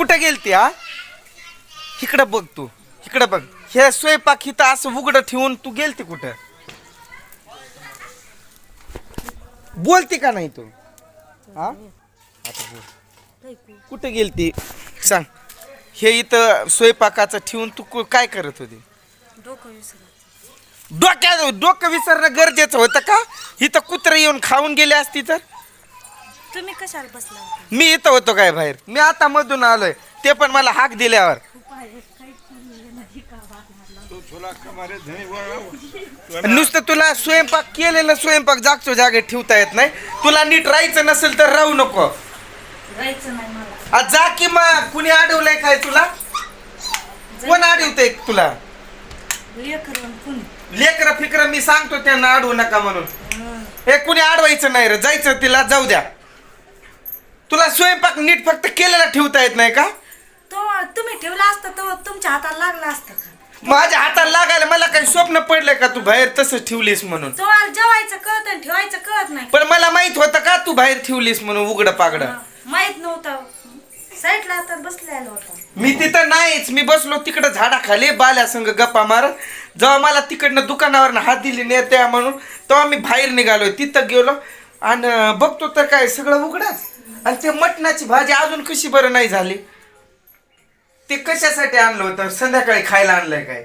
कुठं गेलती हा? इकडं बघ तू इकडं बघ. हे स्वयंपाक इथं असं उघडं ठेवून तू गेलती कुठं? बोलती का नाही तू? हा? आता बोल कुठं गेलती? सांग. हे इथं स्वयंपाकाचं ठेवून तू कु- काय करत होती? डोकं विसरत डोक्या डोकं विसरणं गरजेचं होतं का? इथं कुत्र येऊन खाऊन गेले असती तर? तुम्ही कशाला बसला होता? मी इथं होतो काय बाहेर? मी आता मधून आलोय. ते पण मला हाक दिल्यावर. नुसतं तुला स्वयंपाक केलेला स्वयंपाक जागच्या जागेत ठेवता येत नाही. तुला नीट राहायचं नसेल तर राहू नको. राहायचं नाही मला. आ, जा की मग. कुणी अडवलंय काय तुला? कोण अडवतंय तुला? लेकर कुणी? लेकर फिकर मी सांगतो त्यांना अडवू नका म्हणून. हे कुणी अडवायचं नाही रे. जायचं तिला. जाऊ द्या. तुला स्वयंपाक नीट फक्त केलेला ठेवता येत नाही का? तो तुम्ही ठेवला असतं तर तुमच्या हाताला लागला असतं का? माझ्या हाताला लागायला मला काही स्वप्न पडलंय का? तू बाहेर तसंच ठेवलीस म्हणून. जेवायचं कळत आणि ठेवायचं कळत नाही. पण मला माहीत होतं का तू बाहेर ठेवलीस म्हणून उघड पागड माहीत नव्हतं. साईडला तर बसलेला होता मी तिथं नाहीच मी बसलो तिकडं झाडाखाली बाल्या संग गप्पा मारत. जेव्हा मला तिकडनं दुकानावर हात दिली नेत्या म्हणून तेव्हा मी बाहेर निघालो तिथं गेलो. आणि बघतो तर काय सगळं उघडच आणि ते मटणाची भाजी अजून कशी बरं नाही झाली. ते कशासाठी आणलं होतं? संध्याकाळी खायला आणलंय काय?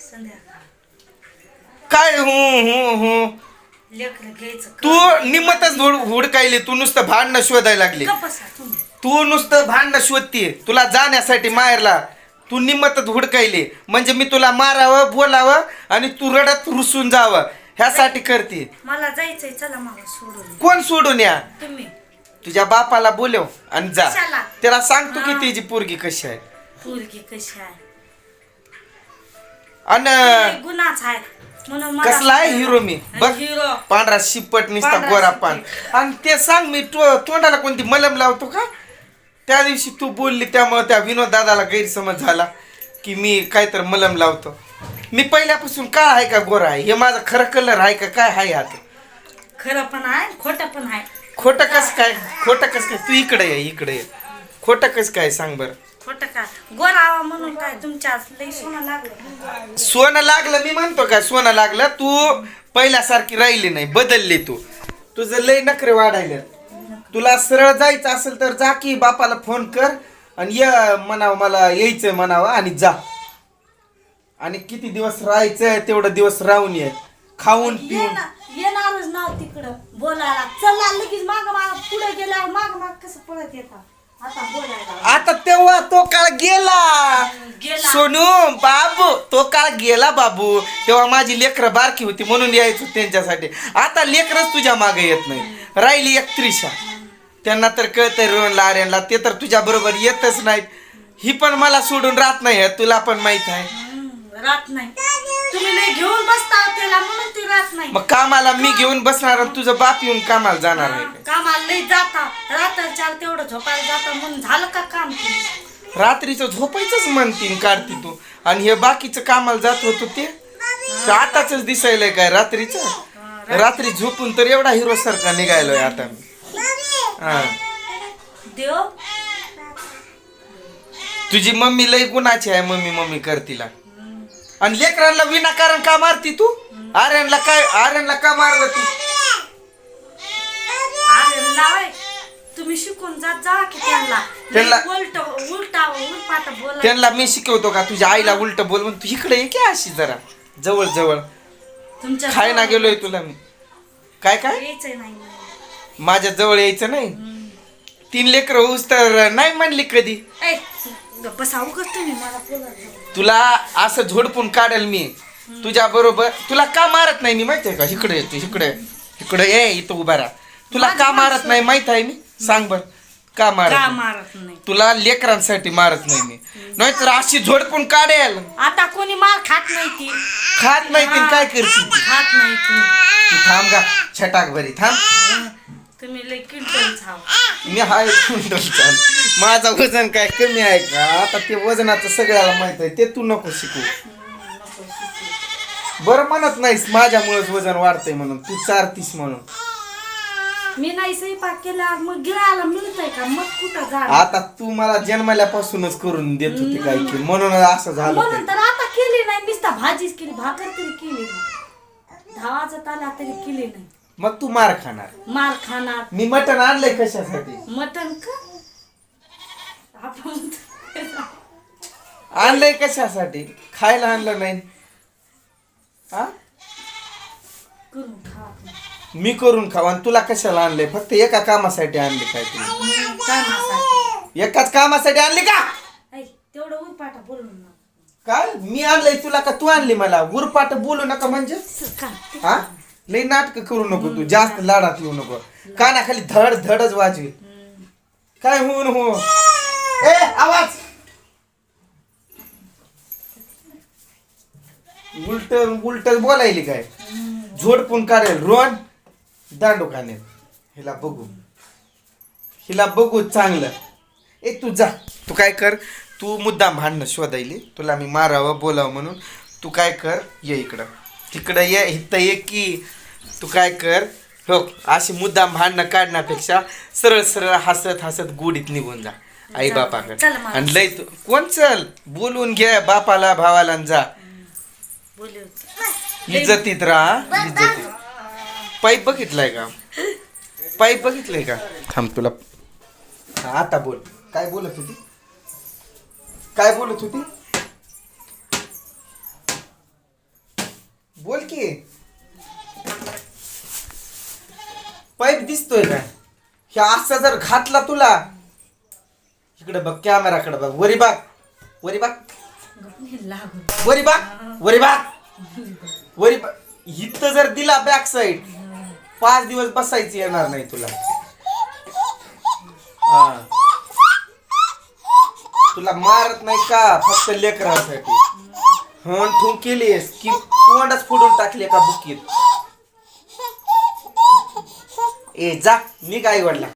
संध्याकाळ काय हू हू हू? तू निमतच हुड- हुडकायली. तू नुसतं भांडणं शोधायला लागली. तू नुसतं भांडणं शोधतीये तुला जाण्यासाठी माहेरला. तू निमतच हुडकायली. म्हणजे मी तुला मारावं बोलावं आणि तू रडत रुसून जावं. ह्यासाठी करते. मला जायचंय चला मला सोडून कोण सोडून या? तुम्ही. तुझ्या बापाला बोलव आणि जा. कशाला? त्याला सांगतो की. तिची पोरगी कशी आहे. पोरगी कशी आहे. आणि लय गुन्हाच आहे. म्हणून मला कसला आहे हिरो मी? बघ हिरो पांढरा शिपट निसता पांढरा गोरा. पान आणि ते सांग मी तो तोंडाला कोणती मलम लावतो का? त्या दिवशी तू बोलली त्यामुळे त्या विनोद दादाला गैरसमज झाला की मी काहीतरी मलम लावतो. मी पहिल्यापासून काय आहे का गोरा आहे? हे माझा खरं कलर आहे का काय आहे आता खरं पण आहे खोटं पण आहे. खोटं कस काय? खोटं कस काय? तू इकडे ये इकडे ये. खोटं कस काय सांग बरं? खोटं काय गोरावा म्हणून काय तुमच्या लई सोनं लागलं? सोनं लागलं मी म्हणतो का सोनं लागलं? तू पहिल्यासारखी राहिली नाही बदलली तू. तुझं लय नखरे वाढायले. तुला सरळ जायचं असेल तर जा की बापाला फोन कर आणि ये म्हणावं मला यायचं म्हणावं आणि जा. आणि किती दिवस राहायचं तेवढं दिवस राहून ये. खाऊन पिऊन. येणार- येणारच नाव तिकडं बोलायला. चला लगेच माग माग पुढे गेल्यावर माग माग कसं पळत येतात. आता बोलायला. आता तेव्हा तो काळ गेला. गेला. सोनू बाबू तो काळ गेला बाबू. तेव्हा माझी लेकरं बारकी होती म्हणून यायचो त्यांच्यासाठी. आता लेकरच तुझ्या मागे येत नाही. राहिली एक त्रिशा. त्यांना तर कळतंय रोहनला आर्यनला ते तर तुझ्या बरोबर येतच नाहीत. ही पण मला सोडून राहत नाही तुला पण माहीत आहे. राहत नाही. तुम्ही लय घेऊन बसता त्याला म्हणून ती राहत नाही. मग कामाला मी घेऊन बसणार आणि तुझं बाप येऊन कामाला जाणार आहे? कामाला लई जाता. रात्रच्या तेवढं झोपायला जाता. म्हणून झालं का काम रात्रीचं झोपायचंच म्हणतीन काढती तू. आणि हे बाकीचं कामाला जात होतो ते? आताच दिसायलंय काय रात्रीचं? रात्री झोपून तर एवढा हिरो सारखा निघायलोय आता मी. हा. देव? तुझी मम्मी लय गुणाची आहे मम्मी मम्मी करतीला. आणि लेकरांना विनाकारण का मारती तू? आर्यनला काय आर्यनला का मारलं तू? तुम्ही शिकून जात जा की त्यांना. त्यांना- उलट उलटा उलपाट बोला त्यांना मी शिकवतो का? तुझ्या आईला उलट बोल म्हणून तू इकडे ये की अशी जरा. जवळ जवळ तुमच्या खाय ना गेलोय तुला मी. काय काय? नाही. माझ्या जवळ यायचं नाही? तीन लेकर होऊस तर नाही म्हणली कधी? ऐ, मला तुला असं झोडपून काढेल मी. तुझ्या बरोबर तुला का मारत नाही मी माहितीये का? इकडे ये तू इकडे इकडे ये इथं उभा राहा. तुला का मारत नाही माहीत आहे मी? सांग बर. का मारत का नाही? मारत नाही? तुला लेकरांसाठी मारत नाही मी. नाहीतर अशी झोडपून काढेल. आता कोणी मार खात नाही ती. खात नाही काय? खात नाही ती. तू थांब का छटाक बरी थांब. तुम्ही लय किंटल झाव मी हाय क्विंटलचा माझं वजन काय कमी आहे का? आता ते वजनाचं सगळ्याला माहीत आहे ते तू नको शिकू. बरं म्हणत नाहीस माझ्यामुळेच वजन वाढतंय म्हणून. तू चारतीस म्हणून. मी नाही स्वयंपाक केला मग गिळायला मिळतंय का? मग कुठं झाड आता तू मला जन्मल्यापासूनच करून देत होती काय की म्हणून असं झालं म्हणून ते. तर आता केली नाही. नुसता भाजीच केली भाकर तरी केली नाही. वाजत आला तरी केली नाही. मग तू मार खाणार. मार खाणार. मी मटण आणलंय कशासाठी? मटण का? आपण आणलंय कशासाठी? खायला आणलं नाही. हा? करून खा. मी करून खाऊ आणि तुला कशाला आणलंय? फक्त एका कामासाठी आणली काय तुम्ही काय मासा एकाच कामासाठी आणली का? ऐ तेवढं बोलून ना काय? मी आणलंय तुला का तू आणली मला? उरपाट बोलू नका म्हणजे? काय हा? लई नाटक करू नको तू जास्त लाडात येऊ नको. कानाखाली धड धडच वाजवी काय होऊन हो ए आवाज! उलट उलट बोलायली काय? झोडपून काढेल रोन दांडू कानेल हिला बघू. हिला बघू चांगलं. ए तू जा. तू काय कर? तू मुद्दाम भांडणं शोधायली. तुला मी मारावं बोलावं म्हणून. तू काय कर? ये इकडं. तिकडं ये इथं ये की. तू काय कर? हो अशी मुद्दाम भांडणं काढण्यापेक्षा सरळ सरळ हसत हसत गुडीत निघून जा आई बापाकडे. चल मग. आणि लय तू कोण चल? बोलून घे बापाला भावाला आणि जा. बोलू इज्जतीत राहा. इज्जतीत. पाईप बघितलाय का? पाईप बघितलंय का? थांब तुला हा, आता बोल. काय बोलत होती? काय बोलत होती? बोल की. पाईप दिसतोय का? हे असा जर घातला तुला इकडे बघ कॅमेराकडे बघ. वरी बाग वरी बाग वरी बाग वरी बाग वरी बाग इथं जर दिला बॅक साईड पाच दिवस बसायची येणार नाही तुला. हा. तुला मारत नाही का? फक्त लेकरासाठी. हण ठू केलीस की तोंडच फोडून टाकले का बुकीत? ए जा मी काय वडला